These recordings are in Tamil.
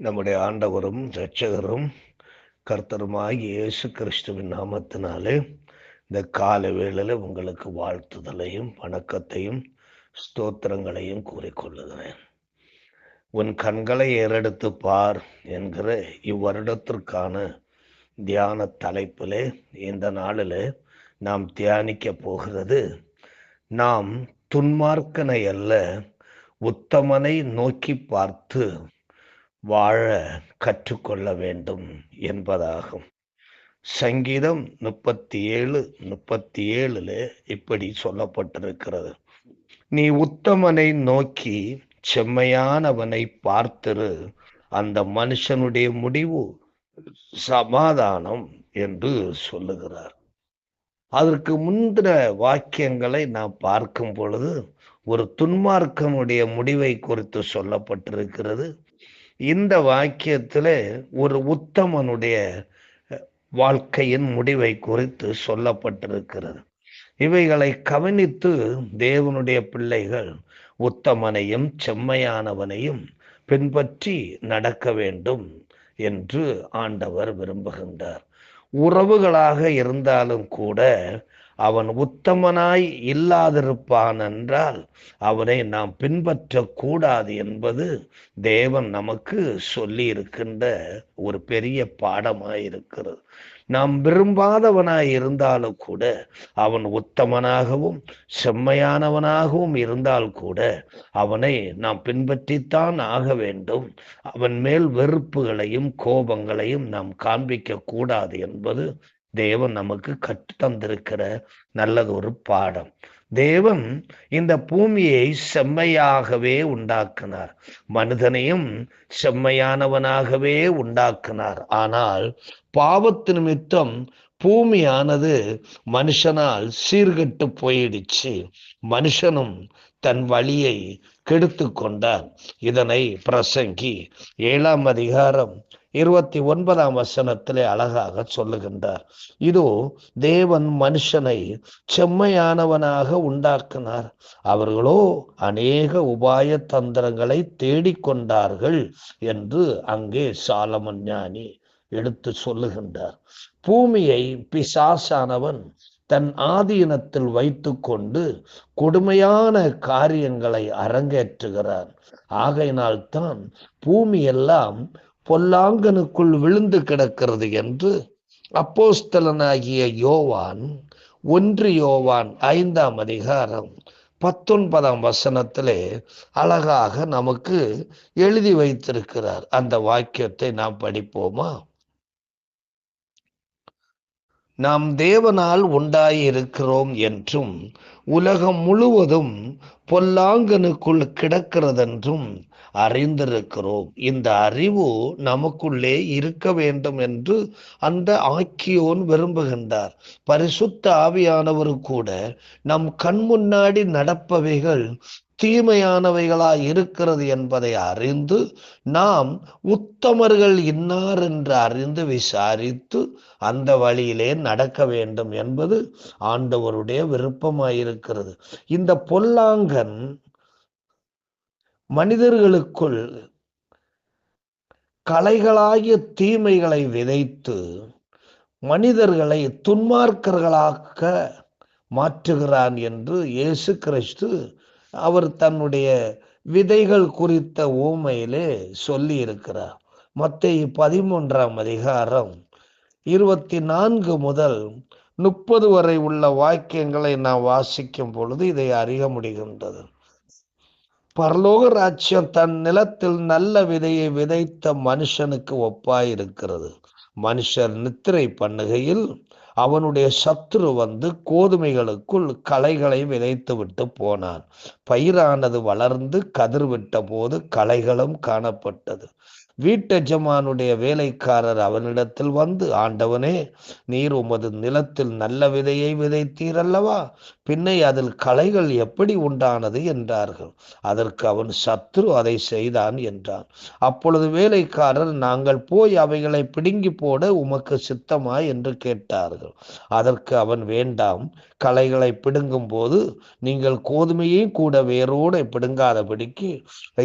நம்முடைய ஆண்டவரும் இரட்சகரும் கர்த்தருமாகி இயேசு கிறிஸ்துவின் நாமத்தினாலே இந்த கால வேளையில் உங்களுக்கு வாழ்த்துதலையும் வணக்கத்தையும் ஸ்தோத்திரங்களையும் கூறிக்கொள்ளுகிறேன் உன் கண்களை ஏறெடுத்து பார் என்கிற இவ்வருடத்திற்கான தியான தலைப்பிலே இந்த நாளில் நாம் தியானிக்க போகிறது நாம் துன்மார்க்கனை அல்ல உத்தமனை நோக்கி பார்த்து வாழ கற்றுக்கொள்ள வேண்டும் என்பதாகும். சங்கீதம் முப்பத்தி ஏழு முப்பத்தி ஏழுல இப்படி சொல்லப்பட்டிருக்கிறது. நீ உத்தமனை நோக்கி செம்மையானவனை பார்த்திரு. அந்த மனுஷனுடைய முடிவு சமாதானம் என்று சொல்லுகிறார். அதற்கு முந்தின வாக்கியங்களை நாம் பார்க்கும் பொழுது ஒரு துன்மார்க்கனுடைய முடிவை குறித்து சொல்லப்பட்டிருக்கிறது. இந்த வாக்கியத்துல ஒரு உத்தமனுடைய வாழ்க்கையின் முடிவை குறித்து சொல்லப்பட்டிருக்கிறது. இவைகளை கவனித்து தேவனுடைய பிள்ளைகள் உத்தமனையும் செம்மையானவனையும் பின்பற்றி நடக்க வேண்டும் என்று ஆண்டவர் விரும்புகின்றார். உறவுகளாக இருந்தாலும் கூட அவன் உத்தமனாய் இல்லாதிருப்பான் என்றால் அவனை நாம் பின்பற்றக்கூடாது என்பது தேவன் நமக்கு சொல்லி இருக்கின்ற ஒரு பெரிய பாடமாய் இருக்கிறது நாம் விரும்பாதவனாய் இருந்தாலும் கூட அவன் உத்தமனாகவும் செம்மையானவனாகவும் இருந்தால் கூட அவனை நாம் பின்பற்றித்தான் ஆக வேண்டும். அவன் மேல் வெறுப்புகளையும் கோபங்களையும் நாம் காண்பிக்க கூடாது என்பது தேவன் நமக்கு நல்லது ஒரு பாடம். தேவன் இந்த பூமியை செம்மையாகவே உண்டாக்கினார். மனிதனையும் செம்மையானவனாகவே உண்டாக்கினார். ஆனால் பாவத்து நிமித்தம் பூமியானது மனுஷனால் சீர்கெட்டு போயிடுச்சு. மனுஷனும் தன் வழியை கெடுத்து கொண்டான் இதனை பிரசங்கி ஏழாம் அதிகாரம் இருபத்தி ஒன்பதாம் வசனத்திலே அழகாக சொல்லுகின்றார். இதோ தேவன் மனுஷனை செம்மையானவனாக உண்டாக்கினார். அவர்களோ அநேக உபாய தந்திரங்களை தேடிக்கொண்டார்கள் என்று அங்கே சாலமன் ஞானி எடுத்து சொல்லுகின்றார். பூமியை பிசாசானவன் தன் ஆதீனத்தில் வைத்துக்கொண்டு கொடுமையான காரியங்களை அரங்கேற்றுகிறான். ஆகையினால் தான் பூமி எல்லாம் பொல்லாங்கனுக்குள் விழுந்து கிடக்கிறது என்று அப்போஸ்தலனாகிய யோவான் ஒன்று யோவான் ஐந்தாம் அதிகாரம் பத்தொன்பதாம் வசனத்திலே அழகாக நமக்கு எழுதி வைத்திருக்கிறார். அந்த வாக்கியத்தை நாம் படிப்போமா? நாம் தேவனால் உண்டாயிருக்கிறோம் என்றும் உலகம் முழுவதும் பொல்லாங்கனுக்குள் கிடக்கிறதென்றும் அறிந்திருக்கிறோம். இந்த அறிவு நமக்குள்ளே இருக்க வேண்டும் என்று அந்த ஆக்கியோன் விரும்புகின்றார். பரிசுத்த ஆவியானவர் கூட நம் கண் முன்னாடி நடப்பவைகள் தீமையானவைகளா இருக்கிறது என்பதை அறிந்து நாம் உத்தமர்கள் இன்னார் என்று அறிந்து விசாரித்து அந்த வழியிலே நடக்க வேண்டும் என்பது ஆண்டவருடைய விருப்பமாயிருக்கிறது. இந்த பொல்லாங்கன் மனிதர்களுக்குள் கலைகளாகிய தீமைகளை விதைத்து மனிதர்களை துன்மார்க்கர்களாக்க மாற்றுகிறான் என்று இயேசு கிறிஸ்து அவர் தன்னுடைய விதைகள் குறித்த ஊமையிலே சொல்லி இருக்கிறார் மத்திய பதிமூன்றாம் அதிகாரம் இருபத்தி நான்கு முதல் முப்பது வரை உள்ள வாக்கியங்களை நாம் வாசிக்கும் பொழுது இதை அறிய முடிகின்றது. பரலோக ராஜ்யம் தன் நிலத்தில் நல்ல விதையை விதைத்த மனுஷனுக்கு ஒப்பாயிருக்கிறது. மனுஷர் நித்திரை பண்ணுகையில் அவனுடைய சத்துரு வந்து கோதுமைகளுக்குள் களைகளை விதைத்து விட்டு போனான். பயிரானது வளர்ந்து கதிர் விட்ட போது களைகளும் காணப்பட்டது. வீட்டெஜமானுடைய வேலைக்காரர் அவனிடத்தில் வந்து ஆண்டவனே நீர் உமது நிலத்தில் நல்ல விதையை விதைத்தீர் அல்லவா? பின்னை அதில் களைகள் எப்படி உண்டானது என்றார்கள். அதற்கு அவன் சத்ரு அதை செய்தான் என்றான். அப்பொழுது வேலைக்காரர் நாங்கள் போய் அவைகளை பிடுங்கி போட உமக்கு சித்தமா? என்று கேட்டார்கள். அதற்கு அவன் வேண்டாம். களைகளை பிடுங்கும் போது நீங்கள் கோதுமையையும் கூட வேரோடு பிடுங்காதபடிக்கு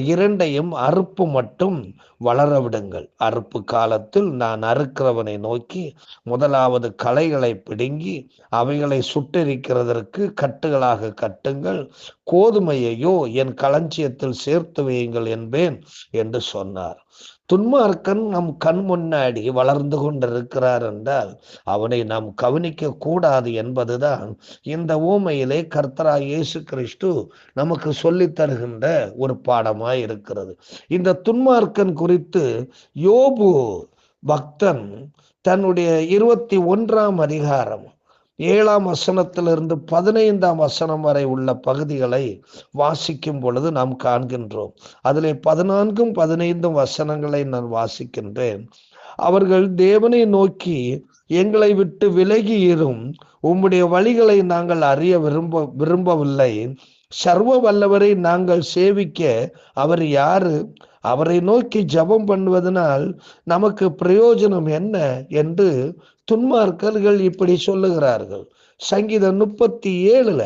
இரண்டையும் அறுப்பு மட்டும் வளர விடுங்கள். அறுப்பு காலத்தில் நான் அறுக்கிறவனை நோக்கி முதலாவது களைகளை பிடுங்கி அவைகளை சுட்டெரிக்கிறதற்கு கட்டுகளாக கட்டுங்கள். கோதுமையையோ என் களஞ்சியத்தில் சேர்த்து வையுங்கள் என்பேன் என்று சொன்னார். துன்மார்க்கன் நம் கண் முன்னாடி வளர்ந்து கொண்டிருக்கிறார் என்றால் அவனை நாம் கவனிக்க கூடாது என்பதுதான் இந்த ஓமையிலே கர்த்தரா இயேசு கிறிஸ்து நமக்கு சொல்லி தருகின்ற ஒரு பாடமாய் இருக்கிறது. இந்த துன்மார்க்கன் குறித்து யோபு பக்தன் தன்னுடைய இருபத்தி ஒன்றாம் அதிகாரம் ஏழாம் வசனத்திலிருந்து பதினைந்தாம் வசனம் வரை உள்ள பகுதிகளை வாசிக்கும் பொழுது நாம் காண்கின்றோம். அதிலே பதினான்கும் பதினைந்தும் வசனங்களை நான் வாசிக்கின்றேன். அவர்கள் தேவனை நோக்கி எங்களை விட்டு விலகி இரும். உம்முடைய வழிகளை நாங்கள் அறிய விரும்ப விரும்பவில்லை. சர்வ வல்லவரை நாங்கள் சேவிக்க அவர் யாரு? அவரை நோக்கி ஜபம் பண்ணுவதனால் நமக்கு பிரயோஜனம் என்ன என்று துன்மார்க்கர்கள் இப்படி சொல்லுகிறார்கள். சங்கீதம் முப்பத்தி ஏழுல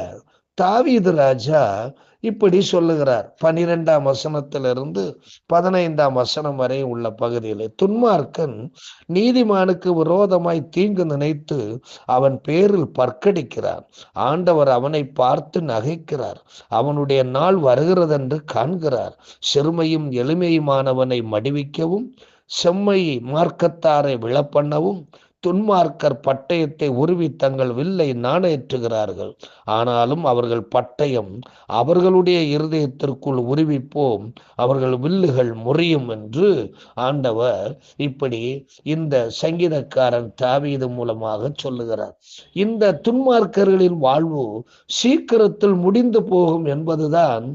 தாவீது ராஜா இப்படி சொல்லுகிறார். பனிரெண்டாம் வசனத்திலிருந்து பதினைந்தாம் வசனம் வரை உள்ள பகுதியில் துன்மார்க்கன் நீதிமானுக்கு விரோதமாய் தீங்கு நினைத்து அவன் பேரில் பற்கடிக்கிறான். ஆண்டவர் அவனை பார்த்து நகைக்கிறார். அவனுடைய நாள் வருகிறதென்று காண்கிறார். சிறுமையும் எளிமையுமானவனை மடிவிக்கவும் செம்மை மார்க்கத்தாரை விழப்பண்ணவும் துன்மார்க்கர் பட்டயத்தை உருவி தங்கள் வில்லை நாணயற்றுகிறார்கள் ஆனாலும் அவர்கள் பட்டயம் அவர்களுடைய இருதயத்திற்குள் உருவிப்போம். அவர்கள் வில்லுகள் முறியும் என்று ஆண்டவர் இப்படி இந்த சங்கீதக்காரன் தாவீது மூலமாக சொல்லுகிறார். இந்த துன்மார்க்கர்களின் வாழ்வு சீக்கிரத்தில் முடிந்து போகும் என்பதுதான்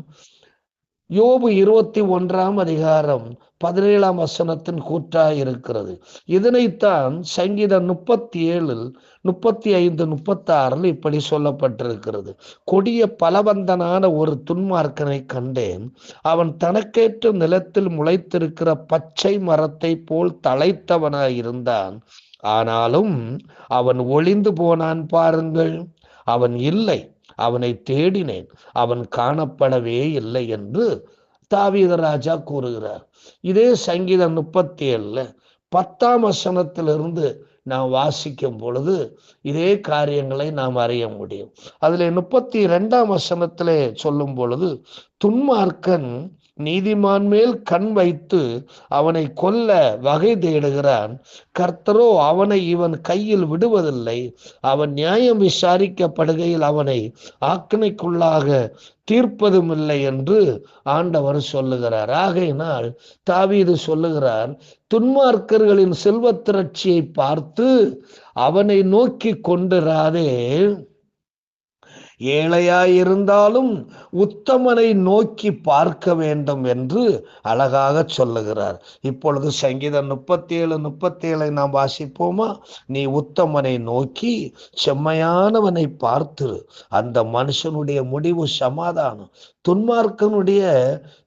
யோபு இருபத்தி ஒன்றாம் அதிகாரம் பதினேழாம் வசனத்தின் கூற்றா இருக்கிறது. இதனைத்தான் சங்கீதம் முப்பத்தி ஏழில் முப்பத்தி ஐந்து முப்பத்தி ஆறில் இப்படி சொல்லப்பட்டிருக்கிறது. கொடிய பலவந்தனான ஒரு துன்மார்க்கனை கண்டேன். அவன் தனக்கேற்ற நிலத்தில் முளைத்திருக்கிற பச்சை மரத்தை போல் தழைத்தவனாய் இருந்தான் ஆனாலும் அவன் ஒளிந்து போனான் பாருங்கள். அவன் இல்லை. அவனை தேடினேன். அவன் காணப்படவே இல்லை என்று தாவீத ராஜா கூறுகிறார். இதே சங்கீதம் முப்பத்தி ஏழுல பத்தாம் வசனத்திலிருந்து நாம் வாசிக்கும் பொழுது இதே காரியங்களை நாம் அறிய முடியும். அதுல முப்பத்தி ரெண்டாம் வசனத்திலே சொல்லும் பொழுது துன்மார்க்கன் நீதிமான் மேல் கண் வைத்து அவனை கொல்ல வகை தேடுகிறான். கர்த்தரோ அவனை இவன் கையில் விடுவதில்லை. அவன் நியாயம் விசாரிக்கப்படுகையில் அவனை ஆக்கினைக்குள்ளாக தீர்ப்பதும் இல்லை என்று ஆண்டவர் சொல்லுகிறார். ஆகையினால் தாவீது சொல்லுகிறார் துன்மார்க்கர்களின் செல்வத் திரட்சியை பார்த்து அவனை நோக்கி கொண்டிராதே. ஏழையாயிருந்தாலும் உத்தமனை நோக்கி பார்க்க வேண்டும் என்று அழகாக சொல்லுகிறார். இப்பொழுது சங்கீதம் முப்பத்தி ஏழு முப்பத்தி ஏழை நாம் வாசிப்போமா? நீ உத்தமனை நோக்கி செம்மையானவனை பார்த்து அந்த மனுஷனுடைய முடிவு சமாதானம். துன்மார்க்கனுடைய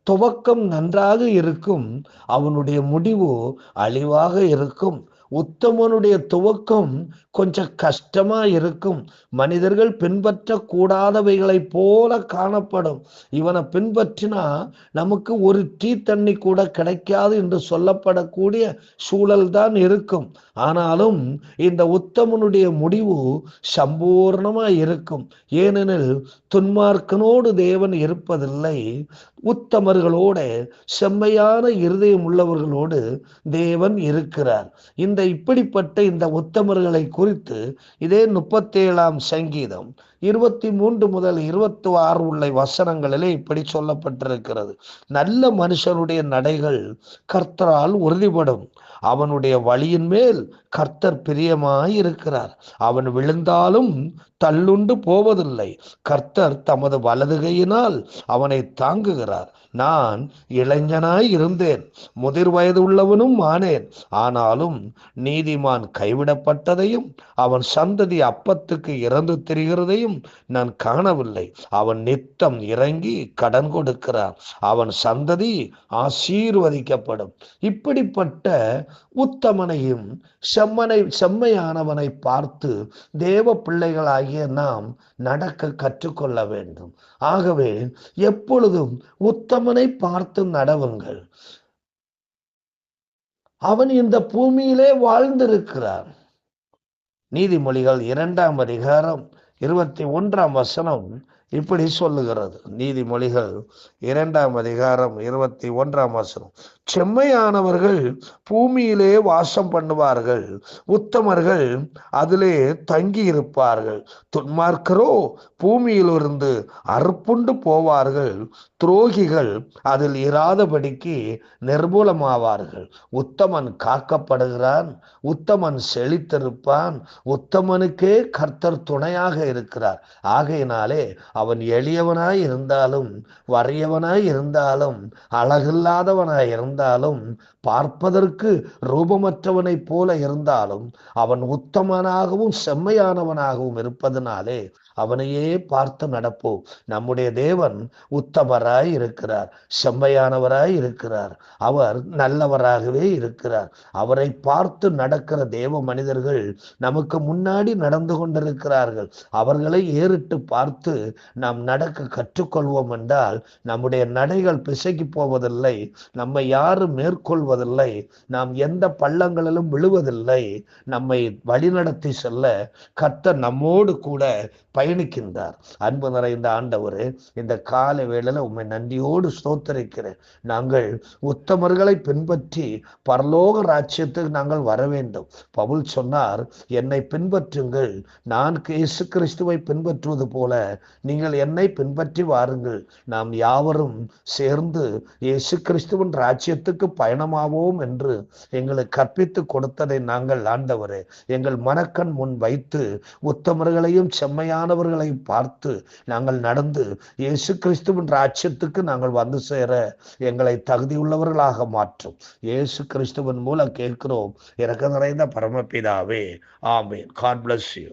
துவக்கம் நன்றாக இருக்கும். அவனுடைய முடிவு அழிவாக இருக்கும். உத்தமனுடைய துவக்கம் கொஞ்சம் கஷ்டமா இருக்கும். மனிதர்கள் பின்பற்றக்கூடாதவைகளைப் போல காணப்படும். இவனை பின்பற்றினா நமக்கு ஒரு டீ தண்ணி கூட கிடைக்காது என்று சொல்லப்படக்கூடிய சூழல் தான் இருக்கும். ஆனாலும் இந்த உத்தமனுடைய முடிவு சம்பூர்ணமா இருக்கும். ஏனெனில் துன்மார்க்கனோடு தேவன் இருப்பதில்லை. உத்தமர்களோட செம்மையான இருதயம் உள்ளவர்களோடு தேவன் இருக்கிறார். இந்த இப்படிப்பட்ட இந்த உத்தமர்களை குறித்து இதே முப்பத்தேழாம் சங்கீதம் இருபத்தி மூன்று முதல் இருபத்தி ஆறு உள்ள வசனங்களிலே இப்படி சொல்லப்பட்டிருக்கிறது. நல்ல மனுஷனுடைய நடைகள் கர்த்தரால் உறுதிப்படும். அவனுடைய வழியின் மேல் கர்த்தர் பிரியமாயிருக்கிறார் அவன் விழுந்தாலும் தள்ளுண்டு போவதில்லை. கர்த்தர் தமது வலதுகையினால் அவனை தாங்குகிறார். நான் இளைஞனாய் இருந்தேன் முதிர் வயது உள்ளவனும் ஆனேன். ஆனாலும் நீதிமான் கைவிடப்பட்டதையும் அவன் சந்ததி அப்பத்துக்கு இறந்து திரிகிறதையும் நான் காணவில்லை. அவன் நித்தம் இறங்கி கடன் கொடுக்கிறான் அவன் சந்ததி ஆசீர்வதிக்கப்படும். இப்படிப்பட்ட உத்தமனையும் செம்மனை செம்மையானவனை பார்த்து தேவ பிள்ளைகளாகிய நாம் நடக்க கற்றுக்கொள்ள வேண்டும். ஆகவே எப்பொழுதும் உத்தம உத்தமனை பார்த்து நடவுங்கள். அவன் இந்த பூமியிலே வாழ்ந்திருக்கிறான். நீதிமொழிகள் இரண்டாம் அதிகாரம் இருபத்தி ஒன்றாம் வசனம் இப்படி சொல்லுகிறது. நீதிமொழிகள் இரண்டாம் அதிகாரம் இருபத்தி ஒன்றாம் வசனம். செம்மையானவர்கள் பூமியிலே வாசம் பண்ணுவார்கள். உத்தமர்கள் அதிலே தங்கி இருப்பார்கள் துன்மார்க்கரோ பூமியிலிருந்து அறுப்புண்டு போவார்கள். துரோகிகள் அதில் இராதபடிக்கு நிர்மூலமாவார்கள் உத்தமன் காக்கப்படுகிறான். உத்தமன் செழித்திருப்பான். உத்தமனுக்கே கர்த்தர் துணையாக இருக்கிறார். ஆகையினாலே அவன் எளியவனாய் இருந்தாலும் வறியவனாய் இருந்தாலும் அழகில்லாதவனாய் இருந்தாலும் பார்ப்பதற்கு ரூபமற்றவனைப் போல இருந்தாலும் அவன் உத்தமனாகவும் செம்மையானவனாகவும் இருப்பதனாலே அவனையே பார்த்து நடப்போம் நம்முடைய தேவன் உத்தமராய் இருக்கிறார் செம்மையானவராய் இருக்கிறார். அவர் நல்லவராகவே இருக்கிறார். அவரை பார்த்து நடக்கிற தேவ மனிதர்கள் நமக்கு முன்னாடி நடந்து கொண்டிருக்கிறார்கள். அவர்களை ஏறிட்டு பார்த்து நாம் நடக்க கற்றுக்கொள்வோம் என்றால் நம்முடைய நடைகள் பிசைக்கு போவதில்லை நம்மை யாரும் மேற்கொள்வதில்லை நாம் எந்த பள்ளங்களிலும் விழுவதில்லை நம்மை வழிநடத்தி செல்ல கர்த்தர் நம்மோடு கூட பய பயணிக்கின்றார். அன்பு நிறைந்த ஆண்டவர் இந்த கால வேளையில் உண்மை நன்றியோடு ஸ்தோத்தரிக்கிறேன். நாங்கள் உத்தமர்களை பின்பற்றி பரலோக ராஜ்யத்துக்கு நாங்கள் வர வேண்டும். பவுல் சொன்னார் என்னை பின்பற்றுங்கள். நான் இயேசு கிறிஸ்துவை பின்பற்றுவது போல நீங்கள் என்னை பின்பற்றி வாருங்கள். நாம் யாவரும் சேர்ந்து இயேசு கிறிஸ்துவின் ராஜ்யத்துக்கு பயணமாவோம் என்று எங்களை கற்பித்து கொடுத்ததை நாங்கள் ஆண்டவரே எங்கள் மனக்கண் முன் வைத்து உத்தமர்களையும் செம்மையான மற்றவர்களை பார்த்து நாங்கள் நடந்து இயேசு கிறிஸ்துவின் ராட்சியத்துக்கு நாங்கள் வந்து சேர எங்களை தகுதியுள்ளவர்களாக மாற்றும். இயேசு கிறிஸ்துவின் மூலம் கேட்கிறோம். இறக்க நிறைந்த பரமபிதாவே. ஆமேன். God bless you